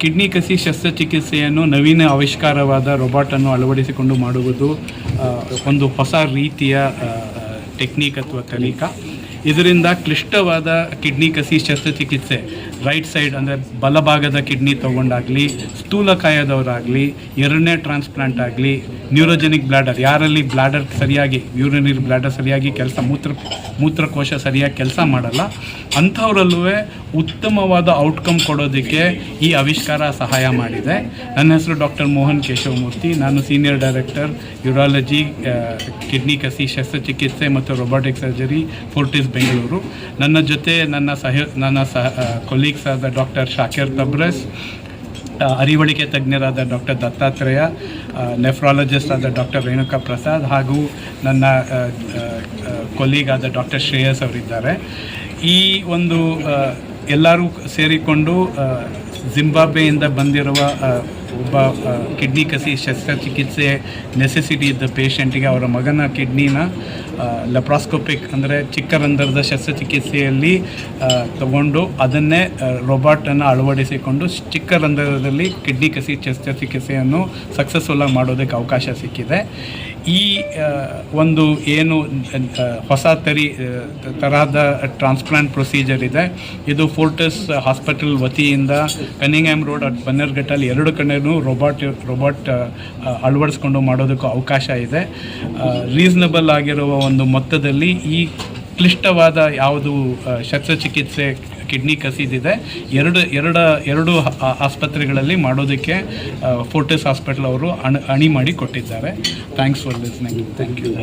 Kidney ಕಸಿ ಶಸ್ತ್ರಚಿಕಿತ್ಸೆಯನ್ನು ನವೀನ ಆವಿಷ್ಕಾರವಾದ ರೊಬಾಟನ್ನು ಅಳವಡಿಸಿಕೊಂಡು ಮಾಡುವುದು ಒಂದು ಹೊಸ ರೀತಿಯ ಟೆಕ್ನಿಕ್ ಅಥವಾ ಕಲಿಕಾ ಇದರಿಂದ ಕ್ಲಿಷ್ಟವಾದ ಕಿಡ್ನಿ ಕಸಿ ಶಸ್ತ್ರಚಿಕಿತ್ಸೆ. ರೈಟ್ ಸೈಡ್ ಅಂದರೆ ಬಲಭಾಗದ ಕಿಡ್ನಿ ತೊಗೊಂಡಾಗಲಿ ಸ್ಥೂಲಕಾಯದವರಾಗಲಿ ಎರಡನೇ ಟ್ರಾನ್ಸ್ಪ್ಲಾಂಟ್ ಆಗಲಿ, ನ್ಯೂರೋಜೆನಿಕ್ ಬ್ಲಾಡರ್. ಯಾರಲ್ಲಿ ಬ್ಲಾಡರ್ ಸರಿಯಾಗಿ, ಯೂರಿನರಿ ಬ್ಲಾಡರ್ ಸರಿಯಾಗಿ ಕೆಲಸ, ಮೂತ್ರ, ಮೂತ್ರಕೋಶ ಸರಿಯಾಗಿ ಕೆಲಸ ಮಾಡಲ್ಲ ಅಂಥವರಲ್ಲೂ ಉತ್ತಮವಾದ ಔಟ್ಕಮ್ ಕೊಡೋದಕ್ಕೆ ಈ ಆವಿಷ್ಕಾರ ಸಹಾಯ ಮಾಡಿದೆ. ನನ್ನ ಹೆಸರು ಡಾಕ್ಟರ್ ಮೋಹನ್ ಕೇಶವಮೂರ್ತಿ. ನಾನು ಸೀನಿಯರ್ ಡೈರೆಕ್ಟರ್ ಯುರಾಲಜಿ ಕಿಡ್ನಿ ಕಸಿ ಶಸ್ತ್ರಚಿಕಿತ್ಸೆ ಮತ್ತು ರೊಬಾಟಿಕ್ ಸರ್ಜರಿ ಫೋರ್ಟಿಸ್ ಬೆಂಗಳೂರು. ನನ್ನ ಜೊತೆ ನನ್ನ ಸಹ ನನ್ನ ಸಹ ಕೊಲೀಗ್ಸ್ ಆದ ಡಾಕ್ಟರ್ ಶಾಕಿರ್ ತಬ್ರಸ್ ಅರಿವಳಿಕೆ ತಜ್ಞರಾದ ಡಾಕ್ಟರ್ ದತ್ತಾತ್ರೇಯ ನೆಫ್ರಾಲಜಿಸ್ಟ್ ಆದ ಡಾಕ್ಟರ್ ರೇಣುಕಾ ಪ್ರಸಾದ್ ಹಾಗೂ ನನ್ನ ಕೊಲೀಗ್ ಆದ ಡಾಕ್ಟರ್ ಶ್ರೇಯಸ್ ಅವರಿದ್ದಾರೆ. ಈ ಒಂದು ಎಲ್ಲರೂ ಸೇರಿಕೊಂಡು ಜಿಂಬಾಬ್ವೆಯಿಂದ ಬಂದಿರುವ ಒಬ್ಬ ಕಿಡ್ನಿ ಕಸಿ ಶಸ್ತ್ರಚಿಕಿತ್ಸೆ ನೆಸೆಸಿಟಿ ಇದ್ದ ಪೇಷಂಟಿಗೆ ಅವರ ಮಗನ ಕಿಡ್ನಿನ ಲೆಪ್ರಾಸ್ಕೋಪಿಕ್ ಅಂದರೆ ಚಿಕ್ಕ ರಂಧ್ರದ ಶಸ್ತ್ರಚಿಕಿತ್ಸೆಯಲ್ಲಿ ತಗೊಂಡು ಅದನ್ನೇ ರೋಬಾಟನ್ನು ಅಳವಡಿಸಿಕೊಂಡು ಚಿಕ್ಕ ರಂಧ್ರದಲ್ಲಿ ಕಿಡ್ನಿ ಕಸಿ ಶಸ್ತ್ರಚಿಕಿತ್ಸೆಯನ್ನು ಸಕ್ಸಸ್ಫುಲ್ಲಾಗಿ ಮಾಡೋದಕ್ಕೆ ಅವಕಾಶ ಸಿಕ್ಕಿದೆ. ಈ ಒಂದು ಏನು ಹೊಸ ತರಿ ತರಹದ ಟ್ರಾನ್ಸ್ಪ್ಲಾಂಟ್ ಪ್ರೊಸೀಜರ್ ಇದೆ. ಇದು ಫೋರ್ಟಸ್ ಹಾಸ್ಪಿಟಲ್ ವತಿಯಿಂದ ಕನಿಂಗ್ಹ್ಯಾಮ್ ರೋಡ್ ಅಟ್ ಬನ್ನೇರ್ಘಟ್ಟಲ್ಲಿ ಎರಡು ಕಡೆನೂ ರೋಬೋಟ್ ರೋಬೋಟ್ ಅಳವಡಿಸ್ಕೊಂಡು ಮಾಡೋದಕ್ಕೂ ಅವಕಾಶ ಇದೆ. ರೀಸನಬಲ್ ಆಗಿರುವ ಒಂದು ಮೊತ್ತದಲ್ಲಿ ಈ ಕ್ಲಿಷ್ಟವಾದ ಯಾವುದು ಶಸ್ತ್ರಚಿಕಿತ್ಸೆ ಕಿಡ್ನಿ ಕಸಿದಿದೆ. ಎರಡು ಎರಡು ಎರಡು ಆಸ್ಪತ್ರೆಗಳಲ್ಲಿ ಮಾಡೋದಕ್ಕೆ ಫೋರ್ಟಿಸ್ ಹಾಸ್ಪಿಟಲ್ ಅವರು ಅಣ ಅಣಿ ಮಾಡಿ ಕೊಟ್ಟಿದ್ದಾರೆ. Thanks for listening thank you